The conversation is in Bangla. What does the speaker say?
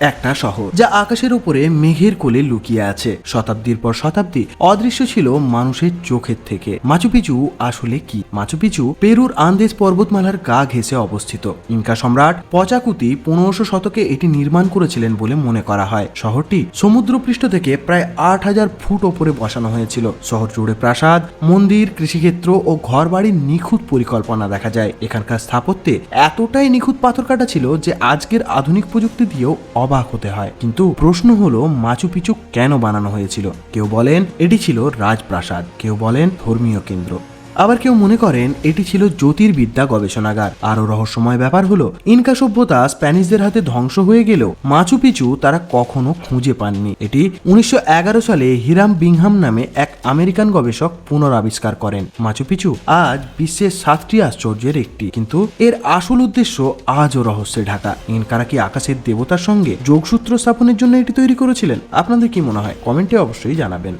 একটা শহর। যা আকাশের উপরে মেঘের কোলে লুকিয়ে আছে। শতাব্দীর পর শতাব্দী, অদৃশ্য ছিল মানুষের চোখের থেকে। মাচুপিচু আসলে কি? মাচুপিচু পেরুর আন্দেজ পর্বতমালার গা ঘেঁষে অবস্থিত। ইনকা সম্রাট পচাকুতি পনেরোশো শতকে এটি নির্মাণ করেছিলেন বলে মনে করা হয়। শহরটি সমুদ্রপৃষ্ঠ থেকে প্রায় আট হাজার ফুট ওপরে বসানো হয়েছিল। শহর জুড়ে প্রাসাদ, মন্দির, কৃষিক্ষেত্র ও ঘরবাড়ির নিখুঁত পরিকল্পনা দেখা যায়। এখানকার স্থাপত্যে এতটাই নিখুঁত পাথর কাটা ছিল যে আজকের আধুনিক প্রযুক্তি দিয়েও অবাক হতে হয়। কিন্তু প্রশ্ন হলো, মাচু পিচু কেন বানানো হয়েছিল? কেউ বলেন, এটি ছিল রাজপ্রাসাদ। কেউ বলেন, ধর্মীয় কেন্দ্র। আবার কেউ মনে করেন এটি ছিল জ্যোতির্বিদ্যা গবেষণাগার। আরও রহস্যময় ব্যাপার হলো, ইনকা সভ্যতা স্প্যানিশদের হাতে ধ্বংস হয়ে গেলেও মাচু পিচু তারা কখনো খুঁজে পাননি। এটি উনিশশো এগারো সালে হিরাম বিংহাম নামে এক আমেরিকান গবেষক পুনরাবিষ্কার করেন। মাচু পিচু আজ বিশ্বের সাতটি আশ্চর্যের একটি। কিন্তু এর আসল উদ্দেশ্য আজও রহস্যে ঢাকা। ইনকারা কি আকাশের দেবতার সঙ্গে যোগসূত্র স্থাপনের জন্য এটি তৈরি করেছিলেন? আপনাদের কি মনে হয়? কমেন্টে অবশ্যই জানাবেন।